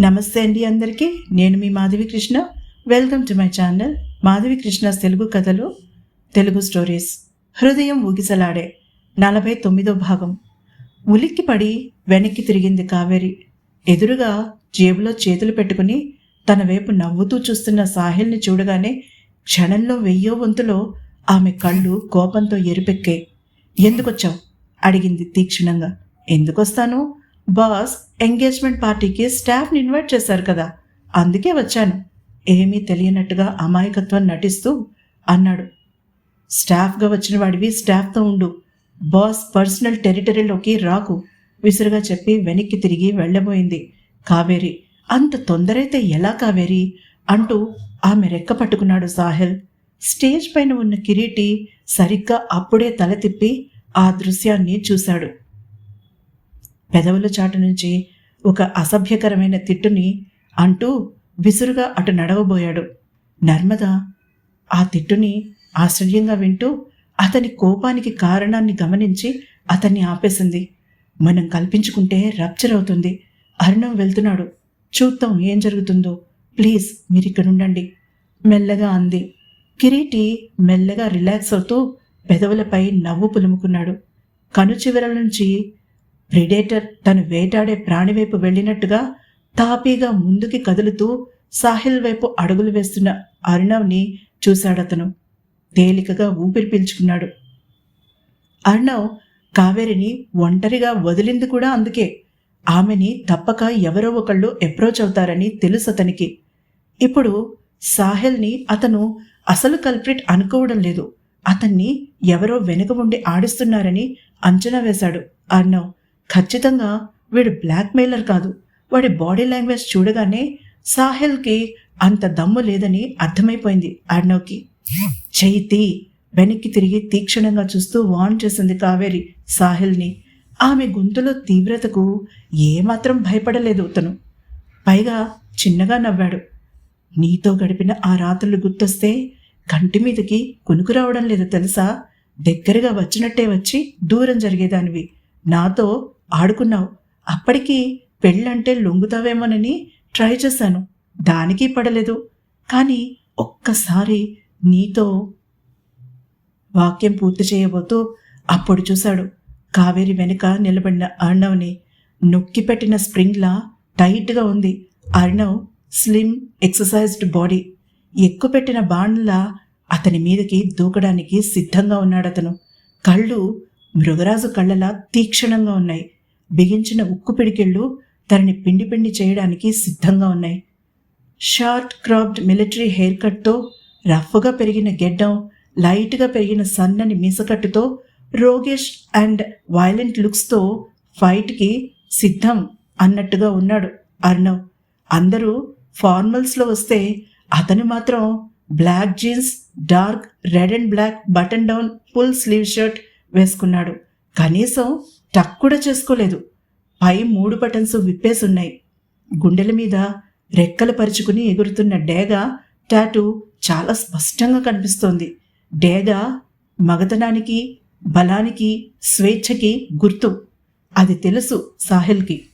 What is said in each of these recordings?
నమస్తే అండి అందరికీ. నేను మీ Madhavi Krishna. Welcome to my channel Madhavi Krishna Telugu కథలు తెలుగు స్టోరీస్ హృదయం ఊగిసలాడే నలభై తొమ్మిదో భాగం. ఉలిక్కిపడి వెనక్కి తిరిగింది కావేరి. ఎదురుగా జేబులో చేతులు పెట్టుకుని తన వైపు నవ్వుతూ చూస్తున్న సాహిల్ని చూడగానే క్షణంలో వెయ్యో వంతులో ఆమె కళ్ళు కోపంతో ఎరుపెక్కాయి ఎందుకొచ్చావు? అడిగింది తీక్షణంగా. ఎందుకొస్తాను? బాస్ ఎంగేజ్మెంట్ పార్టీకి స్టాఫ్ని ఇన్వైట్ చేశారు కదా. అందుకే వచ్చాను. ఏమీ తెలియనట్టుగా అమాయకత్వం నటిస్తూ అన్నాడు. స్టాఫ్గా వచ్చిన వాడివి స్టాఫ్తో ఉండు. బాస్ పర్సనల్ టెరిటరీలోకి రాకు. విసురుగా చెప్పి వెనక్కి తిరిగి వెళ్ళబోయింది. కావేరి అంత తొందరైతే ఎలా కావేరి? అంటూ ఆమె రెక్క పట్టుకున్నాడు సాహిల్. స్టేజ్ పైన ఉన్న కిరీటి సరిగ్గా అప్పుడే తల తిప్పి ఆ దృశ్యాన్ని చూశాడు. పెదవుల చాటు నుంచి ఒక అసభ్యకరమైన తిట్టుని అంటూ విసురుగా అటు నడవబోయాడు. నర్మద ఆ తిట్టుని ఆశ్చర్యంగా వింటూ అతని కోపానికి కారణాన్ని గమనించి అతన్ని ఆపేసింది. మనం కల్పించుకుంటే రప్చర్ అవుతుంది. అరుణం వెళ్తున్నాడు. చూద్దాం ఏం జరుగుతుందో. ప్లీజ్ మీరు ఇక్కడ ఉండండి మెల్లగా అంది. కిరీటి మెల్లగా రిలాక్స్ అవుతూ పెదవులపై నవ్వు పులుముకున్నాడు. కనుచివరల నుంచి ప్రిడేటర్ తను వేటాడే ప్రాణి వైపు వెళ్ళినట్టుగా తాపీగా ముందుకి కదులుతూ సాహిల్ వైపు అడుగులు వేస్తున్న అర్ణవ్ని చూశాడతను. తేలికగా ఊపిరి పీల్చుకున్నాడు. అర్ణవ్ కావేరిని ఒంటరిగా వదిలింది కూడా అందుకే. ఆమెని తప్పక ఎవరో ఒకళ్ళు అప్రోచ్ అవుతారని తెలుసు అతనికి. ఇప్పుడు సాహిల్ని అతను అసలు కల్ప్రిట్ అనుకోవడం లేదు. అతన్ని ఎవరో వెనుక ఉండి ఆడిస్తున్నారని అంచనా వేశాడు అర్ణవ్. ఖచ్చితంగా వీడు బ్లాక్మెయిలర్ కాదు. వాడి బాడీ లాంగ్వేజ్ చూడగానే సాహిల్కి అంత దమ్ము లేదని అర్థమైపోయింది అర్ణవ్కి చైతి వెనక్కి తిరిగి తీక్షణంగా చూస్తూ వాన్ చేసింది కావేరి సాహిల్ని. ఆమె గొంతులో తీవ్రతకు ఏమాత్రం భయపడలేదు అతను పైగా చిన్నగా నవ్వాడు. నీతో గడిపిన ఆ రాత్రులు గుర్తొస్తే కంటి మీదకి కునుకు రావడం లేదు తెలుసా? దగ్గరగా వచ్చినట్టే వచ్చి దూరం జరిగేదానివి. నాతో ఆడుకున్నావు. అప్పటికి పెళ్ళంటే లొంగుతావేమోనని ట్రై చేశాను. దానికి పడలేదు. కానీ ఒక్కసారి నీతో వాక్యం పూర్తి చేయబోతూ అప్పుడు చూశాడు. కావేరి వెనుక నిలబడిన అర్ణవ్ని నొక్కిపెట్టిన స్ప్రింగ్లా టైట్గా ఉంది. Arnav slim exercised body. ఎక్కుపెట్టిన బాణ్లా అతని మీదకి దూకడానికి సిద్ధంగా ఉన్నాడతను. కళ్ళు మృగరాజు కళ్ళలా తీక్షణంగా ఉన్నాయి. బిగించిన ఉక్కు పిడికిళ్ళు తనని పిండి పిండి చేయడానికి సిద్ధంగా ఉన్నాయి. షార్ట్ క్రాప్డ్ మిలిటరీ హెయిర్ కట్తో రఫ్గా పెరిగిన గెడ్డం లైట్గా పెరిగిన సన్నని మీసకట్టుతో రోగేష్ అండ్ వైలెంట్ లుక్స్తో ఫైట్కి సిద్ధం అన్నట్టుగా ఉన్నాడు అర్ణవ్. అందరూ ఫార్మల్స్లో వస్తే అతను మాత్రం black jeans dark red and black button down full sleeve shirt వేసుకున్నాడు. కనీసం టక్ కూడా చేసుకోలేదు. పై మూడు బటన్స్ విప్పేసున్నాయి. గుండెల మీద రెక్కలు పరుచుకుని ఎగురుతున్న డేగా టాటూ చాలా స్పష్టంగా కనిపిస్తోంది. డేగా మగతనానికి బలానికి స్వేచ్ఛకి గుర్తు. అది తెలుసు సాహిల్కి.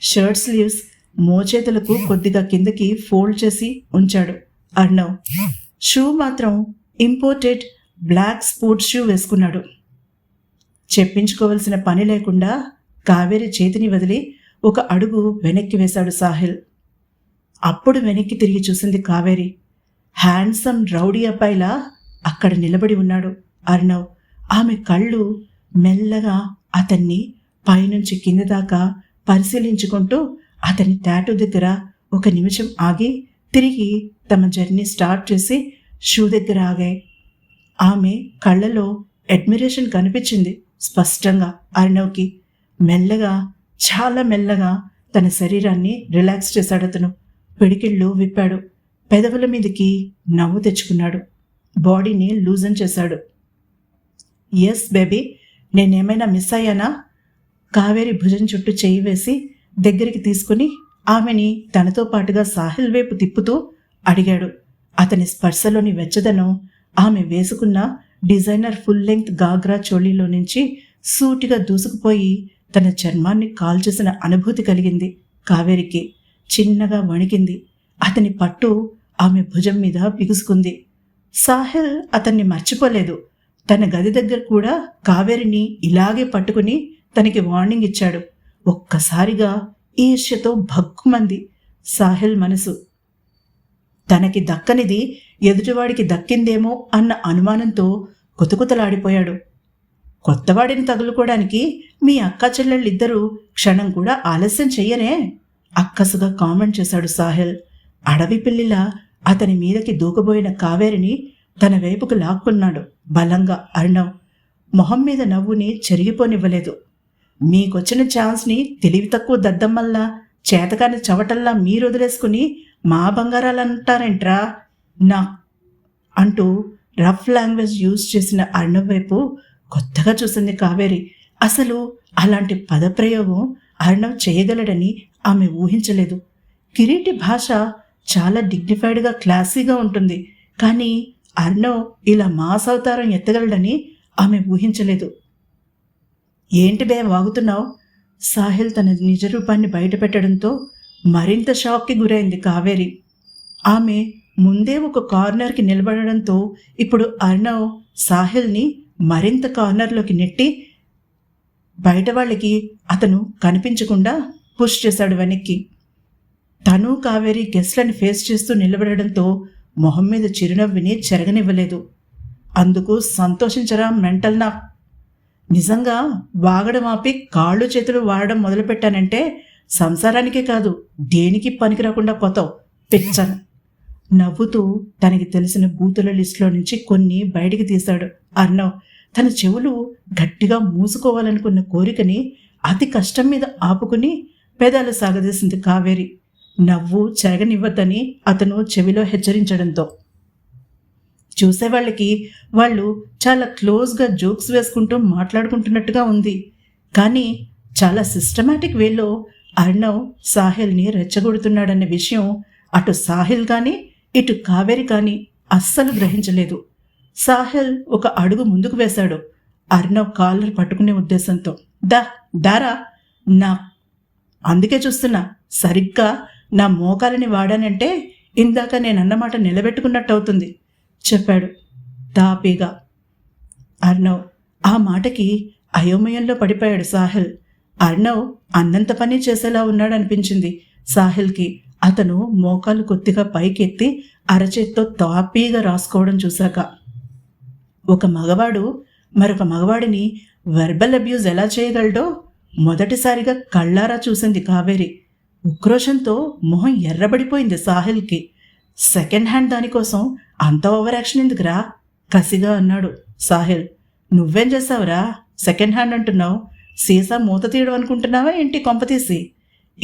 షర్ట్ స్లీవ్స్ మోచేతులకు కొద్దిగా కిందకి ఫోల్డ్ చేసి ఉంచాడు అర్ణవ్. షూ మాత్రం ఇంపోర్టెడ్ బ్లాక్ స్పోర్ట్స్ షూ వేసుకున్నాడు. చెప్పించుకోవలసిన పని లేకుండా కావేరి చేతిని వదిలి ఒక అడుగు వెనక్కి వేశాడు సాహిల్. అప్పుడు వెనక్కి తిరిగి చూసింది కావేరి. హ్యాండ్సమ్ రౌడీ అబ్బాయిలా అక్కడ నిలబడి ఉన్నాడు. అర్ణవ్ ఆమె కళ్ళు మెల్లగా అతన్ని పైనుంచి కింద దాకా పరిశీలించుకుంటూ అతని టాటూ దగ్గర ఒక నిమిషం ఆగి తిరిగి తమ జర్నీ స్టార్ట్ చేసి షూ దగ్గర ఆగాయి. ఆమె కళ్ళలో అడ్మిరేషన్ కనిపించింది. స్పష్టంగా అర్ణవ్కి మెల్లగా చాలా మెల్లగా తన శరీరాన్ని రిలాక్స్ చేశాడు అతను. పిడికిళ్ళు విప్పాడు. పెదవుల మీదకి నవ్వు తెచ్చుకున్నాడు. బాడీని లూజన్ చేశాడు. ఎస్ బేబీ నేనేమైనా మిస్ అయ్యానా? కావేరి భుజం చుట్టూ చేయి వేసి దగ్గరికి తీసుకుని ఆమెని తనతో పాటుగా సాహిల్ వైపు తిప్పుతూ అడిగాడు. అతని స్పర్శలోని వెచ్చదనం ఆమె వేసుకున్న డిజైనర్ ఫుల్ లెంగ్త్ గాగ్రా చోళీలో నుంచి సూటిగా దూసుకుపోయి తన చర్మాన్ని కాల్చేసిన అనుభూతి కలిగింది. కావేరికి చిన్నగా వణికింది. అతని పట్టు ఆమె భుజం మీద బిగుసుకుంది. సాహిల్ అతన్ని మర్చిపోలేదు. తన గది దగ్గర కూడా కావేరిని ఇలాగే పట్టుకుని తనకి వార్నింగ్ ఇచ్చాడు. ఒక్కసారిగా ఈర్ష్యతో భగ్గుమంది. సాహిల్ మనసు తనకి దక్కనిది ఎదుటివాడికి దక్కిందేమో అన్న అనుమానంతో కుతకుతలాడిపోయాడు. కొత్తవాడిని తగులుకోవడానికి మీ అక్క చెల్లెళ్ళిద్దరూ క్షణం కూడా ఆలస్యం చెయ్యనే అక్కసుగా కామెంట్ చేశాడు సాహిల్. అడవి పిల్లిలా అతని మీదకి దూకబోయిన కావేరిని తన వైపుకు లాక్కున్నాడు బలంగా అర్ణవ్. మొహం మీద నవ్వుని చెరిగిపోనివ్వలేదు. మీకొచ్చిన ఛాన్స్ని తెలివి తక్కువ దద్దమ్మల్లా చేతకాని చవటల్లా మీరు వదిలేసుకుని మా బంగారాలు అంటారేంట్రా నా అంటూ రఫ్ లాంగ్వేజ్ యూజ్ చేసిన అర్ణం వైపు కొత్తగా చూసింది కావేరి. అసలు అలాంటి పదప్రయోగం అర్ణవ్ చేయగలడని ఆమె ఊహించలేదు. కిరీటి భాష చాలా డిగ్నిఫైడ్గా క్లాసీగా ఉంటుంది. కానీ అర్ణవ్ ఇలా మాస్ అవతారం ఎత్తగలడని ఆమె ఊహించలేదు. ఏంటి బే వాగుతున్నావు? సాహిల్ తన నిజ రూపాన్ని బయటపెట్టడంతో మరింత షాక్కి గురైంది కావేరి. ఆమె ముందే ఒక కార్నర్కి నిలబడడంతో ఇప్పుడు అర్ణవ్ సాహిల్ని మరింత కార్నర్లోకి నెట్టి బయట వాళ్ళకి అతను కనిపించకుండా పుష్ చేశాడు వెనక్కి. తను కావేరి గెస్ట్లను ఫేస్ చేస్తూ నిలబడడంతో మొహం మీద చిరునవ్విని చెరగనివ్వలేదు. అందుకు సంతోషించరా మెంటల్ నా నిజంగా వాగడం ఆపి కాళ్ళు చేతులు వాడడం మొదలుపెట్టానంటే సంసారానికే కాదు దేనికి పనికి రాకుండా పోతావు? పిచ్చను. నవ్వుతూ తనకి తెలిసిన బూతుల లిస్టులో నుంచి కొన్ని బయటికి తీశాడు అర్ణవ్ తన చెవులు గట్టిగా మూసుకోవాలనుకున్న కోరికని అతి కష్టం మీద ఆపుకుని పెదాలు సాగదీసింది కావేరి. నవ్వు చెరగనివ్వద్దని అతను చెవిలో హెచ్చరించడంతో. చూసేవాళ్ళకి వాళ్ళు చాలా క్లోజ్గా జోక్స్ వేసుకుంటూ మాట్లాడుకుంటున్నట్టుగా ఉంది. కానీ చాలా సిస్టమేటిక్ వేలో అర్ణవ్ సాహిల్ని రెచ్చగొడుతున్నాడన్న విషయం అటు సాహిల్ కానీ ఇటు కావేరి కానీ అస్సలు గ్రహించలేదు. సాహిల్ ఒక అడుగు ముందుకు వేశాడు. అర్ణవ్ కాలర్ పట్టుకునే ఉద్దేశంతో దా దారా నా అందుకే చూస్తున్నా సరిగ్గా నా మోకాలని వాడానంటే ఇందాక నేను అన్నమాట నిలబెట్టుకున్నట్టు అవుతుంది చెప్పాడు తాపీగా. అర్ణవ్ ఆ మాటకి అయోమయంలో పడిపోయాడు సాహిల్. అర్ణవ్ అన్నంత పని చేసేలా ఉన్నాడనిపించింది. సాహిల్కి అతను మోకాలు కొద్దిగా పైకెత్తి అరచేత్తో తాపీగా రాసుకోవడం చూశాక. ఒక మగవాడు మరొక మగవాడిని వెర్బల్ అబ్యూజ్ ఎలా చేయగలడో మొదటిసారిగా కళ్ళారా చూసింది కావేరి. ఉక్రోషంతో మొహం ఎర్రబడిపోయింది సాహిల్కి. సెకండ్ హ్యాండ్ దానికోసం అంత ఓవర్ యాక్షన్ ఎందుకురా? కసిగా అన్నాడు సాహిల్. నువ్వేం చేసావురా సెకండ్ హ్యాండ్ అంటున్నావు? సీసా మూత తీయడం అనుకుంటున్నావా ఏంటి కొంపతీసి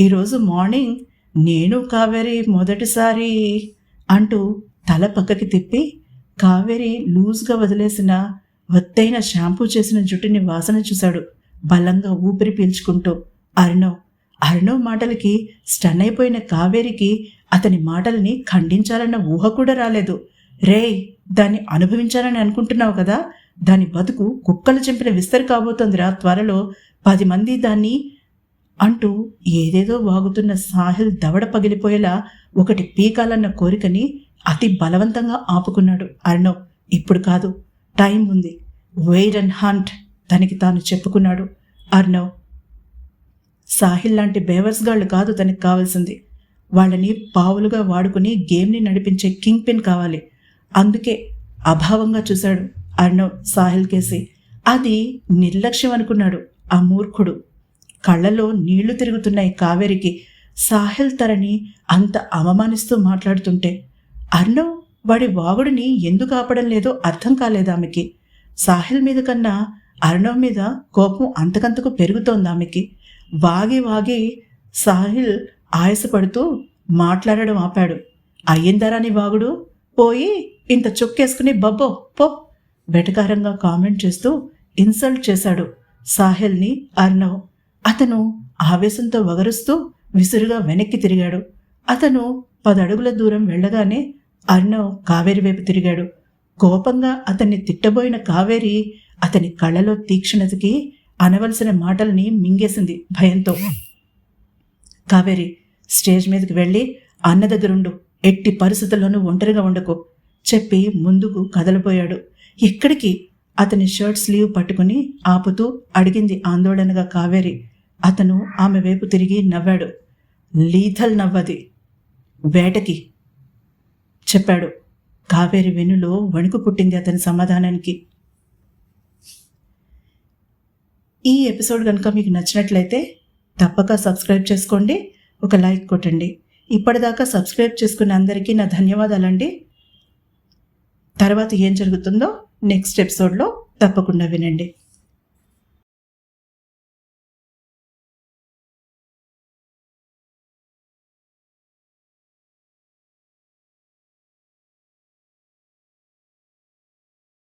ఈరోజు మార్నింగ్ నేను కావేరి మొదటిసారి అంటూ తల పక్కకి తిప్పి కావేరి లూజ్గా వదిలేసిన వత్తైన షాంపూ చేసిన జుట్టుని వాసన చూశాడు. బలంగా ఊపిరి పీల్చుకుంటూ అరుణవ్ అరుణవ్ మాటలకి స్టన్ అయిపోయిన కావేరికి అతని మాటల్ని ఖండించాలన్న ఊహ కూడా రాలేదు. రేయ్ దాన్ని అనుభవించాలని అనుకుంటున్నావు కదా? దాని బతుకు కుక్కలు చంపిన విస్తరి కాబోతోందిరా త్వరలో. పది మంది దాన్ని అంటూ ఏదేదో వాగుతున్న సాహిల్ దవడ పగిలిపోయేలా ఒకటి పీకాలన్న కోరికని అతి బలవంతంగా ఆపుకున్నాడు అర్ణవ్. ఇప్పుడు కాదు టైం ఉంది. వెయిట్ అండ్ హంట్ తనకి తాను చెప్పుకున్నాడు అర్ణవ్. సాహిల్ లాంటి బేవర్స్ గాళ్ళు కాదు తనకి కావాల్సింది. వాళ్ళని పావులుగా వాడుకుని గేమ్ని నడిపించే కింగ్ పిన్ కావాలి. అందుకే అభావంగా చూశాడు. అర్ణవ్ సాహిల్ కేసి. అది నిర్లక్ష్యం అనుకున్నాడు ఆ మూర్ఖుడు. కళ్ళలో నీళ్ళు తిరుగుతున్నాయి కావేరికి. సాహిల్ తరని అంత అవమానిస్తూ మాట్లాడుతుంటే అర్ణవ్ వాడి వాగుడిని ఎందుకు ఆపడం లేదో అర్థం కాలేదు ఆమెకి. సాహిల్ మీద కన్నా అర్ణవ్ మీద కోపం అంతకంతకు పెరుగుతోంది ఆమెకి. వాగి వాగి సాహిల్ ఆయాసపడుతూ మాట్లాడడం ఆపాడు. అయ్యిందరాని వాగుడు? పోయి ఇంత చొక్కేసుకుని బబ్బో పో. వెటకారంగా కామెంట్ చేస్తూ ఇన్సల్ట్ చేశాడు సాహిల్ని అర్ణవ్. అతను ఆవేశంతో వగరుస్తూ విసురుగా వెనక్కి తిరిగాడు. అతను పదడుగుల దూరం వెళ్ళగానే అర్ణవ్ కావేరి వైపు తిరిగాడు. కోపంగా అతన్ని తిట్టబోయిన కావేరి అతని కళ్ళలో తీక్షణతకి అనవలసిన మాటల్ని మింగేసింది భయంతో. కావేరి స్టేజ్ మీదకి వెళ్ళి అన్న దగ్గరుండు ఎట్టి పరిస్థితుల్లోనూ ఒంటరిగా ఉండకు చెప్పి ముందుకు కదలబోయాడు ఎక్కడికి అతని షర్ట్ స్లీవ్ పట్టుకుని ఆపుతూ అడిగింది ఆందోళనగా కావేరి. అతను ఆమె వైపు తిరిగి నవ్వాడు. లీథల్ నవ్వది. వేటకి చెప్పాడు. కావేరి వెన్నులో వణుకు పుట్టింది అతని సమాధానానికి. ఈ ఎపిసోడ్ కనుక మీకు నచ్చినట్లయితే తప్పక సబ్స్క్రైబ్ చేసుకోండి. ఒక లైక్ కొట్టండి. ఇప్పటిదాకా సబ్స్క్రైబ్ చేసుకున్న అందరికీ నా ధన్యవాదాలండి. తర్వాత ఏం జరుగుతుందో నెక్స్ట్ ఎపిసోడ్లో తప్పకుండా వినండి.